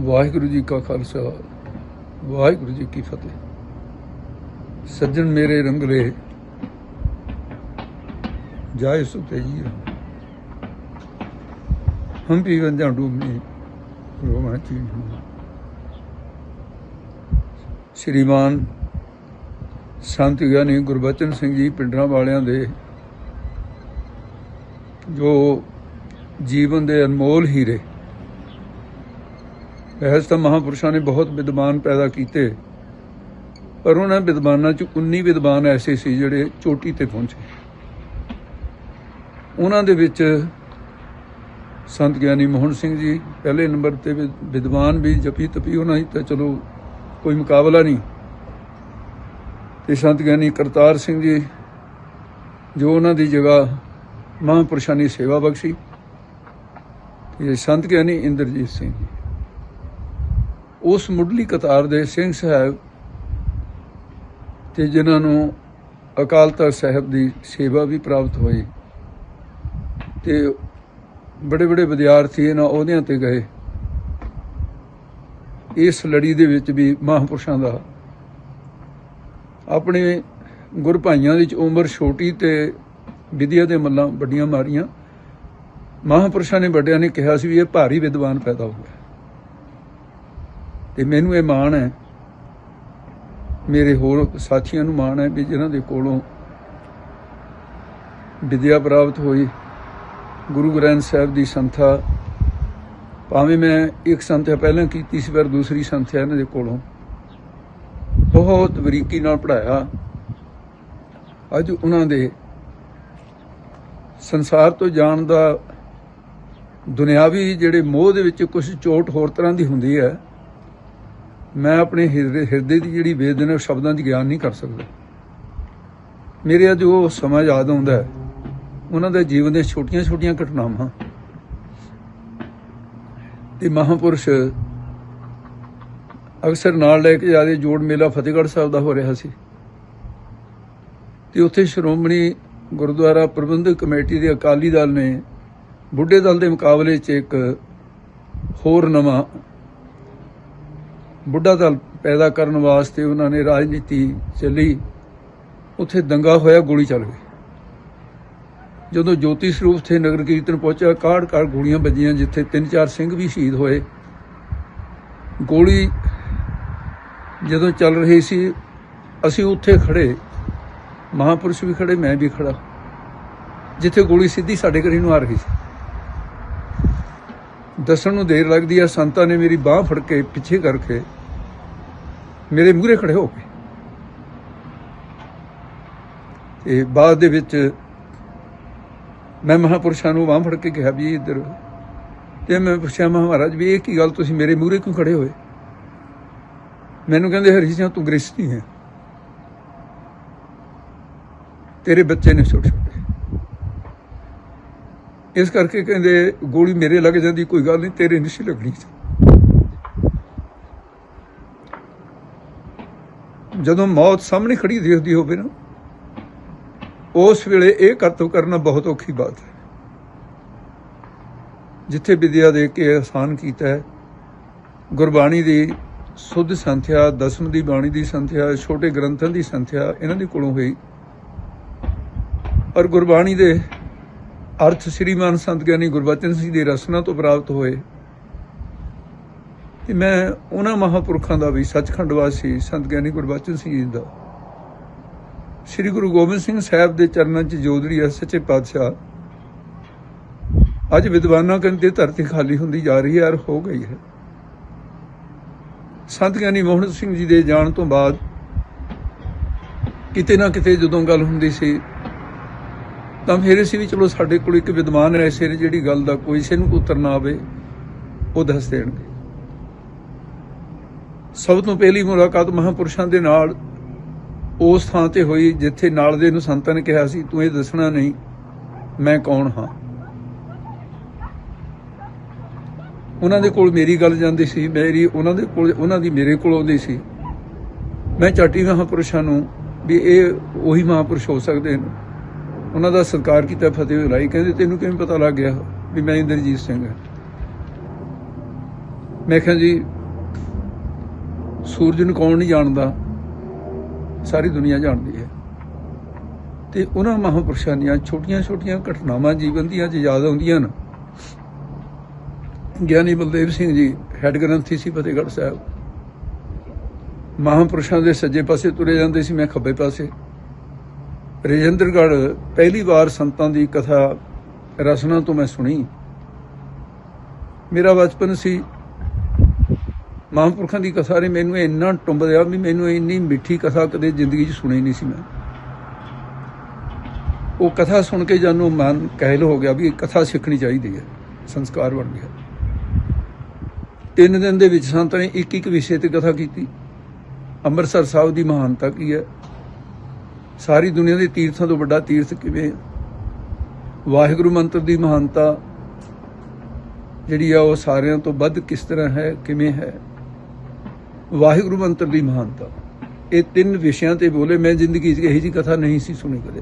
ਵਾਹਿਗੁਰੂ ਜੀ ਕਾ ਖਾਲਸਾ, ਵਾਹਿਗੁਰੂ ਜੀ ਕੀ ਫਤਿਹ। ਸੱਜਣ ਮੇਰੇ ਰੰਗਲੇ ਜਾਏ ਸੁਤੇ ਜੀ ਹਮ ਵੀ ਵੰਜਾਂ ਡੂਮੀ ਰੋਮਾ ਸ਼੍ਰੀਮਾਨ ਸੰਤ ਗਿਆਨੀ ਗੁਰਬਚਨ ਸਿੰਘ ਜੀ ਪਿੰਡਰਾਂ ਵਾਲਿਆਂ ਦੇ, ਜੋ ਜੀਵਨ ਦੇ ਅਨਮੋਲ ਹੀਰੇ ਬਹਿਸ ਤਾਂ ਮਹਾਪੁਰਸ਼ਾਂ ਨੇ ਬਹੁਤ ਵਿਦਵਾਨ ਪੈਦਾ ਕੀਤੇ। ਪਰ ਉਹਨਾਂ ਵਿਦਵਾਨਾਂ ਚ 19 ਵਿਦਵਾਨ ਐਸੇ ਸੀ ਜਿਹੜੇ ਚੋਟੀ ਤੇ ਪਹੁੰਚੇ। ਉਹਨਾਂ ਦੇ ਵਿੱਚ ਸੰਤ ਗਿਆਨੀ ਮੋਹਨ ਸਿੰਘ ਜੀ ਪਹਿਲੇ ਨੰਬਰ ਤੇ ਵਿ- ਵਿਦਵਾਨ ਵੀ ਜਪੀ ਤਪੀ ਉਹਨਾਂ ਹੀ ਤਾਂ ਚਲੋ ਕੋਈ ਮੁਕਾਬਲਾ ਨਹੀਂ। ਤੇ ਸੰਤ ਗਿਆਨੀ ਕਰਤਾਰ ਸਿੰਘ ਜੀ ਜੋ ਉਹਨਾਂ ਦੀ ਜਗ੍ਹਾ ਮਹਾਂਪੁਰਸ਼ਾਂ ਦੀ ਸੇਵਾ ਬਖਸ਼ੀ। ਤੇ ਸੰਤ ਗਿਆਨੀ ਇੰਦਰਜੀਤ ਸਿੰਘ ਜੀ। ਉਸ ਮੁੱਢਲੀ ਕਤਾਰ ਦੇ ਸਿੰਘ ਸਾਹਿਬ ਤੇ ਜਿਨ੍ਹਾਂ ਨੂੰ ਅਕਾਲ ਤਖਤ ਸਾਹਿਬ ਦੀ ਸੇਵਾ ਵੀ ਪ੍ਰਾਪਤ ਹੋਈ ਤੇ ਬੜੇ ਬੜੇ ਵਿਦਿਆਰਥੀ ਇਹਨਾਂ ਅਹੁਦਿਆਂ ਤੇ ਗਏ। ਇਸ ਲੜੀ ਦੇ ਵਿੱਚ ਵੀ ਮਹਾਂਪੁਰਸ਼ਾਂ ਦਾ ਆਪਣੇ ਗੁਰ ਭਾਈਆਂ ਦੀ ਉਮਰ ਛੋਟੀ ਤੇ ਵਿਦਿਆ ਦੇ ਮੱਲਾਂ ਵੱਡੀਆਂ ਮਾਰੀਆਂ। ਮਹਾਂਪੁਰਸ਼ਾਂ ਨੇ ਵੱਡਿਆਂ ਨੇ ਕਿਹਾ ਸੀ ਵੀ ਇਹ ਭਾਰੀ ਵਿਦਵਾਨ ਪੈਦਾ ਹੋ ਤੇ ਮੈਨੂੰ ਇਹ ਮਾਣ ਹੈ, ਮੇਰੇ ਹੋਰ ਸਾਥੀਆਂ ਨੂੰ ਮਾਣ ਹੈ ਵੀ ਜਿਨ੍ਹਾਂ ਦੇ ਕੋਲੋਂ ਵਿਦਿਆ ਪ੍ਰਾਪਤ ਹੋਈ। ਗੁਰੂ ਗ੍ਰੰਥ ਸਾਹਿਬ ਦੀ ਸੰਥਾ, ਭਾਵੇਂ ਮੈਂ ਇੱਕ ਸੰਥਿਆ ਪਹਿਲਾਂ ਕੀਤੀ ਸੀ, ਪਰ ਦੂਸਰੀ ਸੰਥਿਆ ਇਹਨਾਂ ਦੇ ਕੋਲੋਂ ਬਹੁਤ ਬਰੀਕੀ ਨਾਲ ਪੜਾਇਆ ਅੱਜ ਉਹਨਾਂ ਦੇ ਸੰਸਾਰ ਤੋਂ ਜਾਣ ਦਾ ਦੁਨਿਆਵੀ ਜਿਹੜੇ ਮੋਹ ਦੇ ਵਿੱਚ ਕੁਝ ਚੋਟ ਹੋਰ ਤਰ੍ਹਾਂ ਦੀ ਹੁੰਦੀ ਹੈ ਮੈਂ ਆਪਣੇ ਹਿਰਦੇ ਹਿਰਦੇ ਦੀ ਜਿਹੜੀ ਵੇਦਨਾ ਉਹ ਸ਼ਬਦਾਂ 'ਚ ਗਿਆਨ ਨਹੀਂ ਕਰ ਸਕਦਾ। ਮੇਰੇ ਅੱਜ ਉਹ ਸਮਾਂ ਯਾਦ ਆਉਂਦਾ ਹੈ। ਉਹਨਾਂ ਦੇ ਜੀਵਨ ਦੀਆਂ ਛੋਟੀਆਂ-ਛੋਟੀਆਂ ਘਟਨਾਵਾਂ। ਤੇ ਮਹਾਪੁਰਸ਼ ਅਕਸਰ ਨਾਲ ਲੈ ਕੇ ਜਾਂਦੇ ਜੋੜ ਮੇਲਾ ਫਤਿਹਗੜ੍ਹ ਸਾਹਿਬ ਦਾ ਹੋ ਰਿਹਾ ਸੀ। ਤੇ ਉੱਥੇ ਸ਼੍ਰੋਮਣੀ ਗੁਰਦੁਆਰਾ ਪ੍ਰਬੰਧਕ ਕਮੇਟੀ ਦੇ ਅਕਾਲੀ ਦਲ ਨੇ ਬੁੱਢੇ ਦਲ ਦੇ ਮੁਕਾਬਲੇ 'ਚ ਇੱਕ ਹੋਰ ਨਵਾਂ ਬੁੱਢਾ ਦਲ ਪੈਦਾ ਕਰਨ ਵਾਸਤੇ ਉਹਨਾਂ ਨੇ ਰਾਜਨੀਤੀ ਚੱਲੀ। ਉੱਥੇ ਦੰਗਾ ਹੋਇਆ, ਗੋਲੀ ਚੱਲ ਗਈ। ਜਦੋਂ ਜੋਤੀ ਸਰੂਪ ਤੇ ਨਗਰ ਕੀਰਤਨ ਪਹੁੰਚਿਆ ਕਾੜ ਕਾੜ ਗੋਲੀਆਂ ਵੱਜੀਆਂ, ਜਿੱਥੇ ਤਿੰਨ ਚਾਰ ਸਿੰਘ ਵੀ ਸ਼ਹੀਦ ਹੋਏ। ਗੋਲੀ ਜਦੋਂ ਚੱਲ ਰਹੀ ਸੀ, ਅਸੀਂ ਉੱਥੇ ਖੜੇ ਮਹਾਪੁਰਸ਼ ਵੀ ਖੜੇ ਮੈਂ ਵੀ ਖੜਾ ਜਿੱਥੇ ਗੋਲੀ ਸਿੱਧੀ ਸਾਡੇ ਘਰੇ ਨੂੰ ਆ ਰਹੀ ਸੀ। ਦੱਸਣ ਨੂੰ ਦੇਰ ਲੱਗਦੀ ਆ, ਸੰਤਾਂ ਨੇ ਮੇਰੀ ਬਾਹ ਫੜ ਕੇ ਪਿੱਛੇ ਕਰਕੇ ਮੇਰੇ ਮੂਹਰੇ ਖੜੇ ਹੋ ਗਏ ਤੇ ਬਾਅਦ ਦੇ ਵਿੱਚ ਮੈਂ ਮਹਾਪੁਰਸ਼ਾਂ ਨੂੰ ਬਾਹ ਫੜ ਕੇ ਕਿਹਾ ਵੀ ਇੱਧਰ ਤੇ ਮੈਂ ਪੁੱਛਿਆ ਮਹਾਰਾਜ, ਵੀ ਇਹ ਕੀ ਗੱਲ ਤੁਸੀਂ ਮੇਰੇ ਮੂਹਰੇ ਕਿਉਂ ਖੜੇ ਹੋਏ? ਮੈਨੂੰ ਕਹਿੰਦੇ ਹਰੀ ਸਿੰਘ ਤੂੰ ਗ੍ਰਸਤੀ ਹੈ। ਤੇਰੇ ਬੱਚੇ ਨੇ ਛੋਟੇ ਛੋਟੇ ਇਸ ਕਰਕੇ ਕਹਿੰਦੇ ਗੋਲੀ ਮੇਰੇ ਲੱਗ ਜਾਂਦੀ, ਕੋਈ ਗੱਲ ਨਹੀਂ, ਤੇਰੇ ਨਹੀਂ ਲੱਗਣੀ ਸੀ। ਜਦੋਂ ਮੌਤ ਸਾਹਮਣੇ ਖੜੀ ਦੇਖਦੀ ਹੋਵੇ ਨਾ, ਉਸ ਵੇਲੇ ਇਹ ਕਰਤਵ ਕਰਨਾ ਬਹੁਤ ਔਖੀ ਬਾਤ ਹੈ। ਜਿੱਥੇ ਵਿਦਿਆ ਦੇ ਕੇ ਆਸਾਨ ਕੀਤਾ ਹੈ, ਗੁਰਬਾਣੀ ਦੀ ਸੁੱਧ ਸੰਥਿਆ, ਦਸਮ ਦੀ ਬਾਣੀ ਦੀ ਸੰਥਿਆ, ਛੋਟੇ ਗ੍ਰੰਥਾਂ ਦੀ ਸੰਥਿਆ, ਇਹਨਾਂ ਦੇ ਕੋਲੋਂ ਹੋਈ। ਔਰ ਗੁਰਬਾਣੀ ਦੇ ਅਰਥ ਸ੍ਰੀਮਾਨ ਸੰਤ ਗਿਆਨੀ ਗੁਰਬਚਨ ਸਿੰਘ ਦੀ ਰਸਨਾ ਤੋਂ ਪ੍ਰਾਪਤ ਹੋਏ। ਤੇ ਮੈਂ ਉਹਨਾਂ ਮਹਾਪੁਰਖਾਂ ਦਾ ਵੀ ਸੱਚਖੰਡ ਵਾਸੀ ਸੰਤ ਗਿਆਨੀ ਗੁਰਬਚਨ ਸਿੰਘ ਜੀ ਦਾ। ਸ੍ਰੀ ਗੁਰੂ ਗੋਬਿੰਦ ਸਿੰਘ ਸਾਹਿਬ ਦੇ ਚਰਨਾਂ 'ਚ ਜੋਦਰੀ ਹੈ ਸੱਚੇ ਪਾਤਸ਼ਾਹ। ਅੱਜ ਵਿਦਵਾਨਾਂ ਕਹਿੰਦੇ ਧਰਤੀ ਖਾਲੀ ਹੁੰਦੀ ਜਾ ਰਹੀ ਹੈ ਔਰ ਹੋ ਗਈ ਹੈ। ਸੰਤ ਗਿਆਨੀ ਮੋਹਨ ਸਿੰਘ ਜੀ ਦੇ ਜਾਣ ਤੋਂ ਬਾਅਦ ਕਿਤੇ ਨਾ ਕਿਤੇ ਜਦੋਂ ਗੱਲ ਹੁੰਦੀ ਸੀ ਤਾਂ ਫਿਰ ਅਸੀਂ ਵੀ ਚਲੋ ਸਾਡੇ ਕੋਲ ਇੱਕ ਵਿਦਵਾਨ ਐਸੇ ਨੇ ਜਿਹੜੀ ਗੱਲ ਦਾ ਕੋਈ ਸੇ ਨੂੰ ਉੱਤਰ ਨਾ ਆਵੇ, ਉਹ ਦੱਸ ਦੇਣਗੇ। ਸਭ ਤੋਂ ਪਹਿਲੀ ਮੁਲਾਕਾਤ ਮਹਾਪੁਰਸ਼ਾਂ ਦੇ ਨਾਲ, ਉਸ ਥਾਂ ਤੇ ਹੋਈ ਜਿੱਥੇ ਨਾਲ ਦੇ ਨੂੰ ਸੰਤਾਂ ਨੇ ਕਿਹਾ ਸੀ, ਤੂੰ ਇਹ ਦੱਸਣਾ ਨਹੀਂ, ਮੈਂ ਕੌਣ ਹਾਂ? ਉਹਨਾਂ ਦੇ ਕੋਲ ਮੇਰੀ ਗੱਲ ਜਾਂਦੀ ਸੀ, ਮੇਰੀ, ਉਹਨਾਂ ਦੇ ਕੋਲ, ਉਹਨਾਂ ਦੀ ਮੇਰੇ ਕੋਲ ਆਉਂਦੀ ਸੀ। ਮੈਂ ਚਾਟੀ ਮਹਾਪੁਰਸ਼ਾਂ ਨੂੰ ਵੀ ਇਹ ਉਹੀ ਮਹਾਪੁਰਸ਼ ਹੋ ਸਕਦੇ ਨੇ। ਉਹਨਾਂ ਦਾ ਸਤਿਕਾਰ ਕੀਤਾ, ਫਤਿਹ ਬੁਲਾਈ ਕਹਿੰਦੇ ਤੈਨੂੰ ਕਿਵੇਂ ਪਤਾ ਲੱਗ ਗਿਆ ਵੀ ਮੈਂ ਇੰਦਰਜੀਤ ਸਿੰਘ ਹਾਂ? ਮੈਂ ਕਿਹਾ ਜੀ, ਸੂਰਜ ਨੂੰ ਕੌਣ ਨਹੀਂ ਜਾਣਦਾ? ਸਾਰੀ ਦੁਨੀਆ ਜਾਣਦੀ ਹੈ। ਤੇ ਉਹਨਾਂ ਮਹਾਂਪੁਰਸ਼ਾਂ ਦੀਆਂ ਛੋਟੀਆਂ-ਛੋਟੀਆਂ ਘਟਨਾਵਾਂ ਜੀਵਨ ਦੀਆਂ ਜੇ ਯਾਦ ਆਉਂਦੀਆਂ ਨੇ ਗਿਆਨੀ ਬਲਦੇਵ ਸਿੰਘ ਜੀ ਹੈੱਡ ਗ੍ਰੰਥੀ ਸੀ ਫਤਿਹਗੜ੍ਹ ਸਾਹਿਬ। ਮਹਾਂਪੁਰਸ਼ਾਂ ਦੇ ਸੱਜੇ ਪਾਸੇ ਤੁਰੇ ਜਾਂਦੇ ਸੀ, ਮੈਂ ਖੱਬੇ ਪਾਸੇ। ਰਜਿੰਦਰਗੜ੍ਹ ਪਹਿਲੀ ਵਾਰ ਸੰਤਾਂ ਦੀ ਕਥਾ ਰਸਨਾ ਤੋਂ ਮੈਂ ਸੁਣੀ। ਮੇਰਾ ਬਚਪਨ ਸੀ। ਮਹਾਂਪੁਰਖਾਂ ਦੀ ਕਥਾ ਨੇ ਮੈਨੂੰ ਇੰਨਾ ਟੁੰਬ ਦਿਆ ਵੀ ਮੈਨੂੰ ਇੰਨੀ ਮਿੱਠੀ ਕਥਾ ਕਦੇ ਜ਼ਿੰਦਗੀ 'ਚ ਸੁਣੀ ਨਹੀਂ ਸੀ ਮੈਂ। ਉਹ ਕਥਾ ਸੁਣ ਕੇ ਜਾਨੂੰ ਮਨ ਕਹਿਲ ਹੋ ਗਿਆ ਵੀ ਇਹ ਕਥਾ ਸਿੱਖਣੀ ਚਾਹੀਦੀ ਹੈ, ਸੰਸਕਾਰ ਬਣ ਗਿਆ। ਤਿੰਨ ਦਿਨ ਦੇ ਵਿੱਚ ਸੰਤਾਂ ਨੇ ਇੱਕ ਇੱਕ ਵਿਸ਼ੇ ਤੇ ਕਥਾ ਕੀਤੀ। ਅੰਮ੍ਰਿਤਸਰ ਸਾਹਿਬ ਦੀ ਮਹਾਨਤਾ ਕੀ ਹੈ? ਸਾਰੀ ਦੁਨੀਆ ਦੇ ਤੀਰਥਾਂ ਤੋਂ ਵੱਡਾ ਤੀਰਥ ਕਿਵੇਂ ਹੈ ਵਾਹਿਗੁਰੂ ਮੰਤਰ ਦੀ ਮਹਾਨਤਾ ਜਿਹੜੀ ਆ ਉਹ ਸਾਰਿਆਂ ਤੋਂ ਵੱਧ ਕਿਸ ਤਰ੍ਹਾਂ ਹੈ, ਕਿਵੇਂ ਹੈ? ਵਾਹਿਗੁਰੂ ਮੰਤਰ ਦੀ ਮਹਾਨਤਾ। ਇਹ ਤਿੰਨ ਵਿਸ਼ਿਆਂ ਤੇ ਬੋਲੇ, ਮੈਂ ਜ਼ਿੰਦਗੀ 'ਚ ਇਹੋ ਜੀ ਕਥਾ ਨਹੀਂ ਸੀ ਸੁਣੀ ਕਦੇ।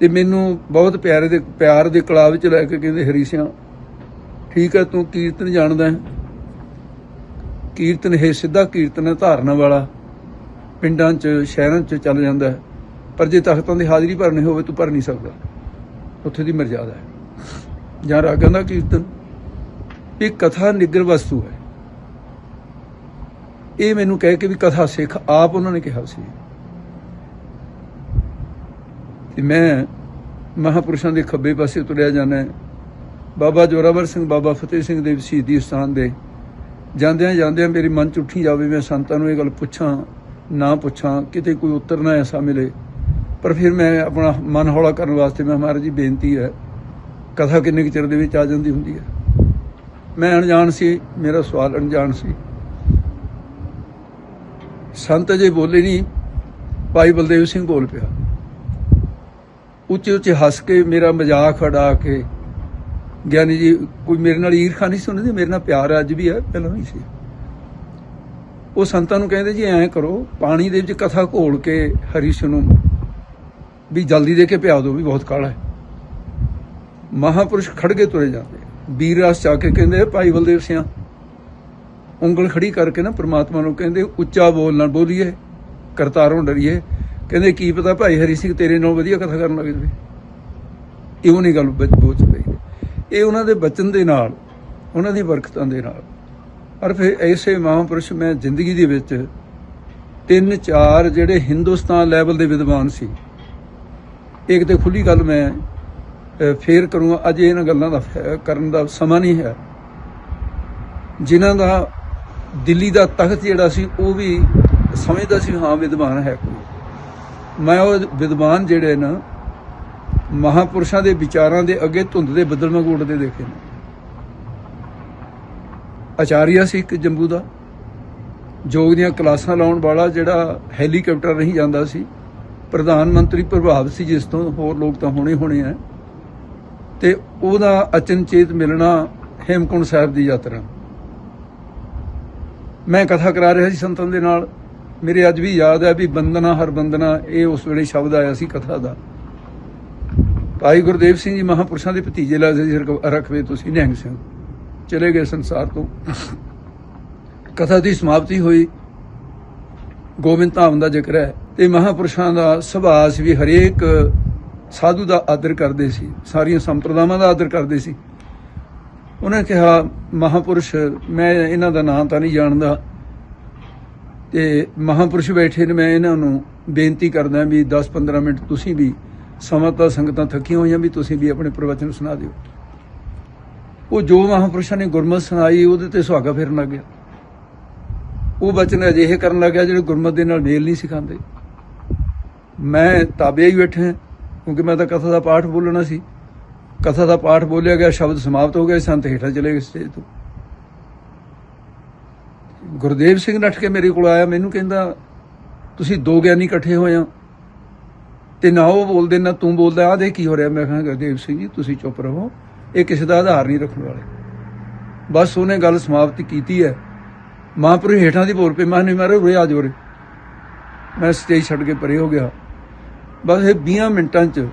ਤੇ ਮੈਨੂੰ ਬਹੁਤ ਪਿਆਰੇ ਦੇ, ਪਿਆਰ ਦੇ ਕਲਾਬ ਵਿੱਚ ਲੈ ਕੇ ਕਹਿੰਦੇ, ਹਰੀ ਸਿਆਂ, ਠੀਕ ਹੈ ਤੂੰ ਕੀਰਤਨ ਜਾਣਦਾ ਹੈ। ਕੀਰਤਨ ਹੈ ਸਿੱਧਾ ਕੀਰਤਨ ਹੈ, ਧਾਰਨਾ ਵਾਲਾ। ਪਿੰਡਾਂ 'ਚ, ਸ਼ਹਿਰਾਂ 'ਚ ਚੱਲ ਜਾਂਦਾ ਹੈ। ਪਰ ਜੇ ਤਖਤਾਂ ਦੀ ਹਾਜ਼ਰੀ ਭਰਨੀ ਹੋਵੇ ਤੂੰ ਭਰ ਨਹੀਂ ਸਕਦਾ। ਉੱਥੇ ਦੀ ਮਰਜ਼ਾਦਾ ਹੈ। ਜਾਂ ਰਾਗਾਂ ਦਾ ਕੀਰਤਨ, ਇਹ ਕਥਾ ਨਿਗਰ ਵਸਤੂ ਹੈ। ਇਹ ਮੈਨੂੰ ਕਹਿ ਕੇ ਵੀ ਕਥਾ ਸਿੱਖ, ਆਪ ਉਹਨਾਂ ਨੇ ਕਿਹਾ ਸੀ। ਤੇ ਮੈਂ ਮਹਾਪੁਰਸ਼ਾਂ ਦੇ ਖੱਬੇ ਪਾਸੇ ਤੁਰਿਆ ਜਾਣਾ ਬਾਬਾ ਜੋਰਾਵਰ ਸਿੰਘ, ਬਾਬਾ ਫਤਿਹ ਸਿੰਘ ਦੇ ਸ਼ਹੀਦੀ ਸਥਾਨ ਦੇ। ਜਾਂਦਿਆਂ ਜਾਂਦਿਆਂ ਮੇਰੇ ਮਨ ਚ ਉੱਠੀ ਜਾਵੇ, ਮੈਂ ਸੰਤਾਂ ਨੂੰ ਇਹ ਗੱਲ ਪੁੱਛਾਂ ਨਾ ਪੁੱਛਾਂ, ਕਿਤੇ ਕੋਈ ਉੱਤਰ ਨਾ ਐਸਾ ਮਿਲੇ। ਪਰ ਫਿਰ ਮੈਂ ਆਪਣਾ ਮਨ ਹੌਲਾ ਕਰਨ ਵਾਸਤੇ ਮੈਂ ਮਹਾਰਾਜ ਜੀ ਬੇਨਤੀ ਹੈ, ਕਥਾ ਕਿੰਨੇ ਕੁ ਚਿਰ ਦੇ ਵਿੱਚ ਆ ਜਾਂਦੀ ਹੁੰਦੀ ਹੈ। ਮੈਂ ਅਣਜਾਣ ਸੀ, ਮੇਰਾ ਸਵਾਲ ਅਣਜਾਣ ਸੀ। ਸੰਤ ਜੇ ਬੋਲੇ ਨਹੀਂ, ਭਾਈ ਬਲਦੇਵ ਸਿੰਘ ਬੋਲ ਪਿਆ। ਉੱਚੇ ਉੱਚੇ ਹੱਸ ਕੇ ਮੇਰਾ ਮਜ਼ਾਕ ਉਡਾ ਕੇ, ਗਿਆਨੀ ਜੀ, ਕੋਈ ਮੇਰੇ ਨਾਲ ਈਰਖਾ ਨਹੀਂ ਸੁਣਦੀ? ਮੇਰੇ ਨਾਲ ਪਿਆਰ ਅੱਜ ਵੀ ਹੈ, ਪਹਿਲਾਂ ਨਹੀਂ ਸੀ। ਉਹ ਸੰਤਾਂ ਨੂੰ ਕਹਿੰਦੇ ਜੀ ਐਂ ਕਰੋ, ਪਾਣੀ ਦੇ ਵਿੱਚ ਕਥਾ ਘੋਲ ਕੇ ਹਰੀਸ਼ ਨੂੰ ਵੀ ਜਲਦੀ ਦੇ ਕੇ ਪਿਆ ਦਿਓ, ਵੀ ਬਹੁਤ ਕਾਲਾ ਹੈ। ਮਹਾਪੁਰਸ਼ ਖੜ ਕੇ ਤੁਰੇ ਜਾਂਦੇ ਵੀਰ ਰਸ ਚਾ ਕੇ ਕਹਿੰਦੇ ਭਾਈ ਬਲਦੇਵ ਸਿਆ। ਉਂਗਲ ਖੜੀ ਕਰਕੇ ਨਾ ਪ੍ਰਮਾਤਮਾ ਨੂੰ ਕਹਿੰਦੇ, ਉੱਚਾ ਬੋਲ ਨਾਲ ਬੋਲੀਏ, ਕਰਤਾਰੋਂ ਡਰੀਏ। ਕਹਿੰਦੇ, ਕੀ ਪਤਾ ਭਾਈ ਹਰੀ ਸਿੰਘ ਤੇਰੇ ਨਾਲ ਵਧੀਆ ਕਥਾ ਕਰਨ ਲੱਗ ਜਾਵੇ? ਇਹੋ ਨਹੀਂ ਗੱਲ ਵਿੱਚ ਪਹੁੰਚ ਪਈ। ਇਹ ਉਹਨਾਂ ਦੇ ਬਚਨ ਦੇ ਨਾਲ, ਉਹਨਾਂ ਦੀ ਬਰਕਤਾਂ ਦੇ ਨਾਲ ਪਰ ਫਿਰ ਐਸੇ ਮਹਾਂਪੁਰਸ਼ ਮੈਂ ਜ਼ਿੰਦਗੀ ਦੇ ਵਿੱਚ ਤਿੰਨ ਚਾਰ ਜਿਹੜੇ ਹਿੰਦੁਸਤਾਨ ਲੈਵਲ ਦੇ ਵਿਦਵਾਨ ਸੀ। ਇੱਕ ਤੇ ਖੁੱਲੀ ਗੱਲ ਮੈਂ ਫੇਰ ਕਰੂੰਗਾ, ਅੱਜ ਇਹਨਾਂ ਗੱਲਾਂ ਦਾ ਫ- ਕਰਨ ਦਾ ਸਮਾਂ ਨਹੀਂ ਹੈ। ਜਿਨ੍ਹਾਂ ਦਾ ਦਿੱਲੀ ਦਾ ਤਖਤ ਜਿਹੜਾ ਸੀ, ਉਹ ਵੀ ਸਮਝਦਾ ਸੀ ਹਾਂ, ਵਿਦਵਾਨ ਹੈ ਕੋਈ। ਮੈਂ ਉਹ ਵਿਦਵਾਨ ਜਿਹੜੇ ਨਾ, ਮਹਾਪੁਰਸ਼ਾਂ ਦੇ ਵਿਚਾਰਾਂ ਦੇ ਅੱਗੇ ਧੁੰਦ ਦੇ ਬੱਦਲ ਵਾਂਗ ਦੇਖੇ ਨੇ। ਆਚਾਰੀਆ ਸੀ ਇੱਕ ਜੰਬੂ ਦਾ ਯੋਗ ਦੀਆਂ ਕਲਾਸਾਂ ਲਾਉਣ ਵਾਲਾ ਜਿਹੜਾ ਹੈਲੀਕਾਪਟਰ ਨਹੀਂ ਜਾਂਦਾ ਸੀ, ਪ੍ਰਧਾਨ ਮੰਤਰੀ ਪ੍ਰਭਾਵ ਸੀ ਜਿਸ ਤੋਂ ਹੋਰ ਲੋਕ ਤਾਂ ਹੋਣੇ ਹੋਣੇ ਆ ਤੇ ਉਹਦਾ ਅਚਨਚੇਤ ਮਿਲਣਾ ਹੇਮਕੁੰਡ ਸਾਹਿਬ ਦੀ ਯਾਤਰਾ। ਮੈਂ ਕਥਾ ਕਰਾ ਰਿਹਾ ਸੀ ਸੰਤਾਂ ਦੇ ਨਾਲ, ਮੇਰੇ ਅੱਜ ਵੀ ਯਾਦ ਹੈ ਵੀ ਬੰਦਨਾ ਹਰ ਬੰਦਨਾ, ਇਹ ਉਸ ਵੇਲੇ ਸ਼ਬਦ ਆਇਆ ਸੀ ਕਥਾ ਦਾ। ਭਾਈ ਗੁਰਦੇਵ ਸਿੰਘ ਜੀ ਮਹਾਪੁਰਸ਼ਾਂ ਦੇ ਭਤੀਜੇ ਲੱਗਦੇ ਸੀ ਰਖਵੇ ਤੁਸੀਂ, ਨਿਹੰਗ ਸਿੰਘ। ਚਲੇ ਗਏ ਸੰਸਾਰ ਤੋਂ। ਕਥਾ ਦੀ ਸਮਾਪਤੀ ਹੋਈ। ਗੋਬਿੰਦ ਧਾਮ ਦਾ ਜ਼ਿਕਰ ਹੈ ਤੇ ਮਹਾਪੁਰਸ਼ਾਂ ਦਾ ਸੁਭਾਸ਼ ਵੀ ਹਰੇਕ ਸਾਧੂ ਦਾ ਆਦਰ ਕਰਦੇ ਸੀ, ਸਾਰੀਆਂ ਸੰਪਰਦਾਵਾਂ ਦਾ ਆਦਰ ਕਰਦੇ ਸੀ। ਉਹਨਾਂ ਕਿਹਾ, ਮਹਾਪੁਰਸ਼, ਮੈਂ ਇਹਨਾਂ ਦਾ ਨਾਂ ਤਾਂ ਨਹੀਂ ਜਾਣਦਾ। ਤੇ ਮਹਾਪੁਰਸ਼ ਬੈਠੇ ਨੇ, ਮੈਂ ਇਹਨਾਂ ਨੂੰ ਬੇਨਤੀ ਕਰਦਾ ਵੀ 10-15 ਮਿੰਟ ਤੁਸੀਂ ਵੀ ਸਮਾਂ ਤਾਂ ਸੰਗਤਾਂ ਥੱਕੀਆਂ ਹੋਈਆਂ, ਵੀ ਤੁਸੀਂ ਵੀ ਆਪਣੇ ਪ੍ਰਵਚਨ ਸੁਣਾ ਦਿਓ। ਉਹ ਜੋ ਮਹਾਂਪੁਰਸ਼ਾਂ ਨੇ ਗੁਰਮਤ ਸੁਣਾਈ, ਉਹਦੇ ਤੇ ਸੁਹਾਗਾ ਫੇਰਨ ਲੱਗ ਗਿਆ। ਉਹ ਬਚਨ ਅਜਿਹੇ ਕਰਨ ਲੱਗ ਗਿਆ ਜਿਹੜੇ ਗੁਰਮਤ ਦੇ ਨਾਲ ਮੇਲ ਨਹੀਂ ਸਿਖਾਉਂਦੇ। ਮੈਂ ਤਾਬਿਆ ਹੀ ਬੈਠਾ ਕਿਉਂਕਿ ਮੈਂ ਤਾਂ ਕਥਾ ਦਾ ਪਾਠ ਬੋਲਣਾ ਸੀ। ਕਥਾ ਦਾ ਪਾਠ ਬੋਲਿਆ ਗਿਆ, ਸ਼ਬਦ ਸਮਾਪਤ ਹੋ ਗਿਆ ਸੰਤ ਹੇਠਾਂ ਚਲੇ ਗਏ ਸਟੇਜ ਤੋਂ। ਗੁਰਦੇਵ ਸਿੰਘ ਨੱਠ ਕੇ ਮੇਰੇ ਕੋਲ ਆਇਆ, ਮੈਨੂੰ ਕਹਿੰਦਾ, ਤੁਸੀਂ ਦੋ ਗਿਆਨੀ ਇਕੱਠੇ ਹੋਏ ਆ ਤੇ ਨਾ ਉਹ ਬੋਲਦੇ, ਨਾ ਤੂੰ ਬੋਲਦਾ ਆ ਦੇ ਕੀ ਹੋ ਰਿਹਾ। ਮੈਂ ਕਿਹਾ, ਗੁਰਦੇਵ ਸਿੰਘ ਜੀ, ਤੁਸੀਂ ਚੁੱਪ ਰਹੋ। ਇਹ ਕਿਸੇ ਦਾ ਆਧਾਰ ਨਹੀਂ ਰੱਖਣ ਵਾਲੇ। ਬਸ ਉਹਨੇ ਗੱਲ ਸਮਾਪਤ ਕੀਤੀ ਹੈ। ਮਹਾਂਪੁਰਖ ਹੇਠਾਂ ਦੀ ਬੋਲ ਪਈ। ਮੈਂ ਨਹੀਂ ਮਾਰੇ, ਉਰੇ ਆ ਜਾਓ ਮੈਂ ਸਟੇਜ ਛੱਡ ਕੇ ਪਰੇ ਹੋ ਗਿਆ। ਬਸ ਇਹ 20 ਮਿੰਟਾਂ 'ਚ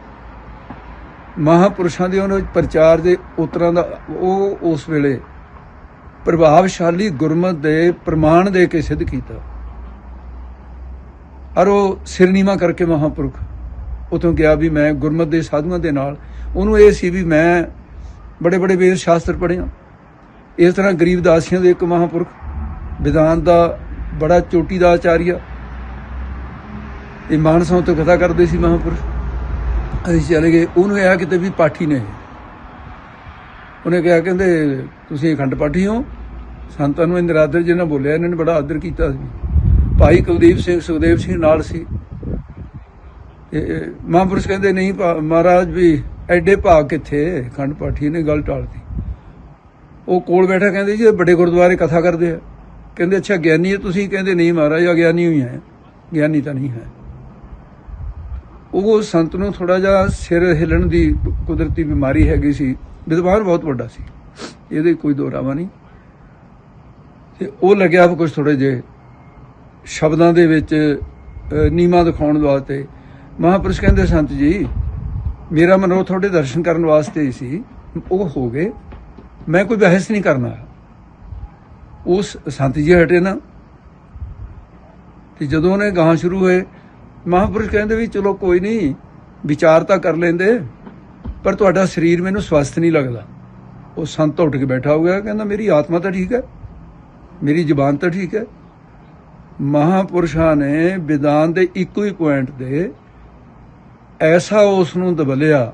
ਮਹਾਪੁਰਸ਼ਾਂ ਦੇ ਉਹਨਾਂ ਪ੍ਰਚਾਰ ਦੇ ਉਤਰਾਂ ਦਾ ਉਹ ਉਸ ਵੇਲੇ ਪ੍ਰਭਾਵਸ਼ਾਲੀ ਗੁਰਮਤ ਦੇ ਪ੍ਰਮਾਣ ਦੇ ਕੇ ਸਿੱਧ ਕੀਤਾ। ਔਰ ਉਹ ਸਿਰਨੀਮਾ ਕਰਕੇ ਮਹਾਪੁਰਖ ਉਤੋਂ ਗਿਆ ਵੀ ਮੈਂ ਗੁਰਮਤ ਦੇ ਸਾਧੂਆਂ ਦੇ ਨਾਲ। ਉਹਨੂੰ ਇਹ ਸੀ ਵੀ ਮੈਂ ਬੜੇ ਬੜੇ ਵੇਦ ਸ਼ਾਸਤਰ ਪੜ੍ਹਿਆ ਇਸ ਤਰ੍ਹਾਂ ਗਰੀਬ ਦਾਸੀਆਂ ਦੇ ਇੱਕ ਮਹਾਪੁਰਖ ਵਿਦਾਨ ਦਾ ਬੜਾ ਚੋਟੀ ਦਾ ਆਚਾਰੀਆ। ਇਹ ਮਾਨਸਾਂ ਤੋਂ ਕਥਾ ਕਰਦੇ ਸੀ ਮਹਾਪੁਰਖ। ਅਸੀਂ ਚਲੇ ਗਏ। ਉਹਨੂੰ ਇਹ ਆ ਕਿਤੇ ਵੀ ਪਾਠੀ ਨੇ ਉਹਨੇ ਕਿਹਾ, ਕਹਿੰਦੇ, ਤੁਸੀਂ ਅਖੰਡ ਪਾਠੀ ਹੋ? ਸੰਤਾਂ ਨੂੰ ਇੰਦਰ ਆਦਰ ਜਿਹਨਾਂ ਬੋਲਿਆ, ਇਹਨਾਂ ਨੇ ਬੜਾ ਆਦਰ ਕੀਤਾ ਸੀ। ਭਾਈ ਕੁਲਦੀਪ ਸਿੰਘ, ਸੁਖਦੇਵ ਸਿੰਘ ਨਾਲ ਸੀ। ਮਹਾਂਪੁਰਸ਼ ਕਹਿੰਦੇ ਨਹੀਂ ਭਾ- ਮਹਾਰਾਜ ਵੀ ਐਡੇ ਭਾਗ ਕਿੱਥੇ? ਖੰਡ ਪਾਠੀ ਨੇ ਗੱਲ ਟਾਲਤੀ। ਉਹ ਕੋਲ ਬੈਠਾ ਕਹਿੰਦੇ ਜੀ ਇਹ ਵੱਡੇ ਗੁਰਦੁਆਰੇ ਕਥਾ ਕਰਦੇ ਆ। ਕਹਿੰਦੇ ਅੱਛਾ ਗਿਆਨੀ ਹੈ ਤੁਸੀਂ? ਕਹਿੰਦੇ ਨਹੀਂ ਮਹਾਰਾਜ ਅਗਿਆਨੀ ਹੋਈ ਹੈ। ਗਿਆਨੀ ਤਾਂ ਨਹੀਂ ਹੈ। ਉਹ ਸੰਤ ਨੂੰ ਥੋੜਾ ਜਿਹਾ ਸਿਰ ਹਿਲਣ ਦੀ ਕੁਦਰਤੀ ਬਿਮਾਰੀ ਹੈਗੀ ਸੀ। ਵਿਦਵਾਨ ਬਹੁਤ ਵੱਡਾ ਸੀ। ਇਹਦੇ ਕੋਈ ਦੋਰਾਵਾ ਨਹੀਂ। ਤੇ ਉਹ ਲੱਗਿਆ ਕੁਝ ਥੋੜੇ ਜੇ ਸ਼ਬਦਾਂ ਦੇ ਵਿੱਚ ਅ, ਨੀਮਾ ਦਿਖਾਉਣ ਵਾਸਤੇ। ਮਹਾਪੁਰਸ਼ ਕਹਿੰਦੇ ਸੰਤ ਜੀ, ਮੇਰਾ ਮਨੋ ਤੁਹਾਡੇ ਦਰਸ਼ਨ ਕਰਨ ਵਾਸਤੇ ਹੀ ਸੀ। ਉਹ ਹੋ ਗਏ। ਮੈਂ ਕੋਈ ਬਹਿਸ ਨਹੀਂ ਕਰਨਾ ਉਸ ਸੰਤ ਜੀ ਹਟੇ ਨਾ। ਤੇ ਜਦੋਂ ਉਹਨੇ ਗਾਂ ਸ਼ੁਰੂ ਹੋਏ, ਮਹਾਪੁਰਸ਼ ਕਹਿੰਦੇ ਵੀ, ਚਲੋ ਕੋਈ ਨਹੀਂ, ਵਿਚਾਰ ਤਾਂ ਕਰ ਲੈਂਦੇ, ਪਰ ਤੁਹਾਡਾ ਸਰੀਰ ਮੈਨੂੰ ਸਵਸਥ ਨਹੀਂ ਲੱਗਦਾ। ਉਹ ਸੰਤ ਉੱਠ ਕੇ ਬੈਠਾ ਹੋ ਗਿਆ ਕਹਿੰਦਾ, ਮੇਰੀ ਆਤਮਾ ਤਾਂ ਠੀਕ ਹੈ। ਮੇਰੀ ਜ਼ੁਬਾਨ ਤਾਂ ਠੀਕ ਹੈ। ਮਹਾਪੁਰਸ਼ਾਂ ਨੇ ਵਿਦਾਨ ਦੇ ਇੱਕੋ ਹੀ ਪੁਆਇੰਟ ਦੇ ਐਸਾ ਉਸ ਨੂੰ ਦਬਲਿਆ।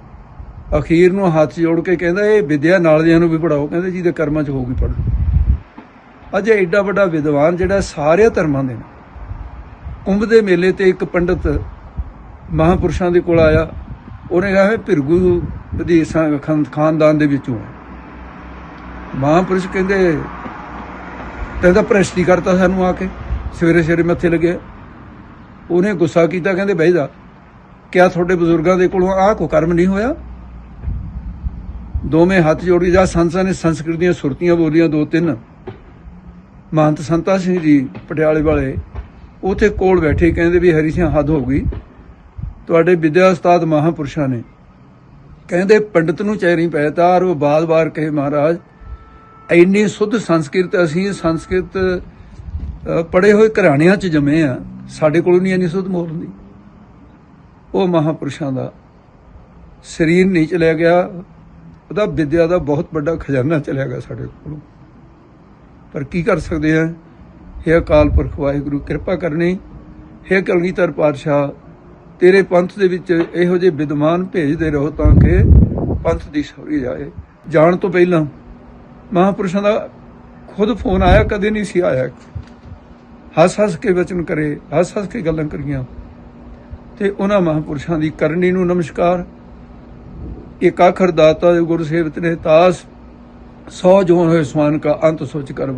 ਅਖੀਰ ਨੂੰ ਹੱਥ ਜੋੜ ਕੇ ਕਹਿੰਦਾ, ਇਹ ਵਿਦਿਆ ਨਾਲੀਆਂ ਨੂੰ ਵੀ ਪੜਾਓ। ਕਹਿੰਦੇ ਜਿਹਦੇ ਕਰਮਾਂ 'ਚ ਹੋਊਗੀ, ਪੜ੍ਹ ਅੱਜ ਐਡਾ ਵੱਡਾ ਵਿਦਵਾਨ ਜਿਹੜਾ ਸਾਰੇ ਧਰਮਾਂ ਦੇ ਨੇ। ਕੁੰਭ ਦੇ ਮੇਲੇ ਤੇ ਇੱਕ ਪੰਡਤ ਮਹਾਪੁਰਸ਼ਾਂ ਦੇ ਕੋਲ ਆਇਆ। ਉਹਨੇ ਕਿਹਾ ਵੀ ਭਿਰਗੂ ਦੀ ਖਾਨਦਾਨ ਦੇ ਵਿੱਚੋਂ ਹੈ। ਮਹਾਪੁਰਸ਼ ਕਹਿੰਦੇ, ਤੈਨੂੰ ਪ੍ਰਸ਼ਤੀ ਕਰਤਾ ਸਾਨੂੰ ਆ ਕੇ। ਸਵੇਰੇ ਸਵੇਰੇ ਮੱਥੇ ਲੱਗਿਆ। ਉਹਨੇ ਗੁੱਸਾ ਕੀਤਾ, ਕਹਿੰਦੇ, ਬਹਿ ਜਾ। ਕਿਆ ਤੁਹਾਡੇ ਬਜ਼ੁਰਗਾਂ ਦੇ ਕੋਲੋਂ ਆਹ ਕੋ ਕਰਮ ਨਹੀਂ ਹੋਇਆ? ਦੋਵੇਂ ਹੱਥ ਜੋੜੀ ਜਾ ਸੰਸਾਂ ਨੇ ਸੰਸਕ੍ਰਿਤ ਦੀਆਂ ਸੁਰਤੀਆਂ ਬੋਲੀਆਂ ਦੋ ਤਿੰਨ। ਮਹੰਤ ਸੰਤਾ ਸਿੰਘ ਜੀ ਪਟਿਆਲੇ ਵਾਲੇ ਉਥੇ ਕੋਲ ਬੈਠੇ ਕਹਿੰਦੇ ਵੀ ਹਰੀ ਸਿੰਘ ਹੱਦ ਹੋ ਗਈ। ਤੁਹਾਡੇ ਵਿਦਿਆ ਉਸਤਾਦ ਮਹਾਪੁਰਸ਼ਾਂ ਨੇ ਕਹਿੰਦੇ ਪੰਡਤ ਨੂੰ ਚੈਰੀ ਪੈਤਾ ਔਰ ਉਹ ਬਾਰ-ਬਾਰ ਕਹੇ ਮਹਾਰਾਜ ਇੰਨੀ ਸੁੱਧ ਸੰਸਕ੍ਰਿਤ ਅਸੀਂ ਸੰਸਕ੍ਰਿਤ ਅ, ਪੜ੍ਹੇ ਹੋਏ ਘਰਾਣਿਆਂ 'ਚ ਜੰਮੇ ਆ। ਸਾਡੇ ਕੋਲ ਨਹੀਂ ਇੰਨੀ ਸੁੱਧ ਮੋਲ ਹੁੰਦੀ। ਉਹ ਮਹਾਪੁਰਸ਼ਾਂ ਦਾ ਸਰੀਰ ਨਹੀਂ ਚਲਿਆ ਗਿਆ। ਉਹਦਾ ਵਿਦਿਆ ਦਾ ਬਹੁਤ ਵੱਡਾ ਖਜ਼ਾਨਾ ਚਲਿਆ ਗਿਆ ਸਾਡੇ ਕੋਲੋਂ। ਪਰ ਕੀ ਕਰ ਸਕਦੇ ਆ? ਇਹ ਅਕਾਲ ਪੁਰਖ, ਵਾਹਿਗੁਰੂ, ਕਿਰਪਾ ਕਰਨੀ। ਹੈ ਕਲਗੀਧਰ ਪਾਤਸ਼ਾਹ, ਤੇਰੇ ਪੰਥ ਦੇ ਵਿੱਚ ਇਹੋ ਜਿਹੇ ਵਿਦਵਾਨ ਭੇਜਦੇ ਰਹੋ ਤਾਂ ਕਿ ਪੰਥ ਦੀ ਸੌਰੀ ਜਾਏ। ਜਾਣ ਤੋਂ ਪਹਿਲਾਂ ਮਹਾਪੁਰਸ਼ਾਂ ਦਾ ਖੁਦ ਫੋਨ ਆਇਆ, ਕਦੇ ਨਹੀਂ ਸੀ ਆਇਆ। ਹੱਸ ਹੱਸ ਕੇ ਵਚਨ ਕਰੇ ਹੱਸ ਹੱਸ ਕੇ ਗੱਲਾਂ ਕਰੀਆਂ। ਤੇ ਉਹਨਾਂ ਮਹਾਪੁਰਸ਼ਾਂ ਦੀ ਕਰਨੀ ਨੂੰ ਨਮਸਕਾਰ। ਇੱਕ ਆਖਰ ਦਾਤਾ ਗੁਰੂ ਸੇਵਤ ਨੇ ਤਾਸ ਸੌ ਜੋਨ ਹੋਏ ਸਵਾਨ ਕਾ ਅੰਤ ਸੋਚ ਕਰ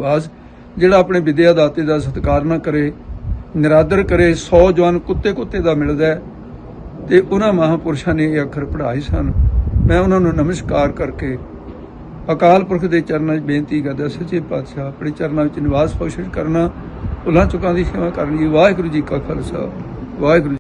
ਜਿਹੜਾ ਆਪਣੇ ਵਿਦਿਆ ਦਾਤੇ ਦਾ ਸਤਿਕਾਰ ਨਾ ਕਰੇ, ਨਿਰਾਦਰ ਕਰੇ, ਸੌ ਜਵਾਨ ਕੁੱਤੇ ਕੁੱਤੇ ਦਾ ਮਿਲਦਾ ਹੈ। ਤੇ ਉਹਨਾਂ ਮਹਾਪੁਰਸ਼ਾਂ ਨੇ ਇਹ ਅੱਖਰ ਪੜ੍ਹਾਏ ਸਨ। ਮੈਂ ਉਹਨਾਂ ਨੂੰ ਨਮਸਕਾਰ ਕਰਕੇ ਅਕਾਲ ਪੁਰਖ ਦੇ ਚਰਨਾਂ 'ਚ ਬੇਨਤੀ ਕਰਦਾ, ਸੱਚੇ ਪਾਤਸ਼ਾਹ, ਆਪਣੇ ਚਰਨਾਂ ਵਿੱਚ ਨਿਵਾਸ ਬਖਸ਼ਿਸ਼ ਕਰਨਾ ਭੁੱਲਾਂ ਚੁੱਕਾਂ ਦੀ ਸੇਵਾ ਕਰਨੀ, ਵਾਹਿਗੁਰੂ ਜੀ ਕਾ ਖਾਲਸਾ, ਵਾਹਿਗੁਰੂ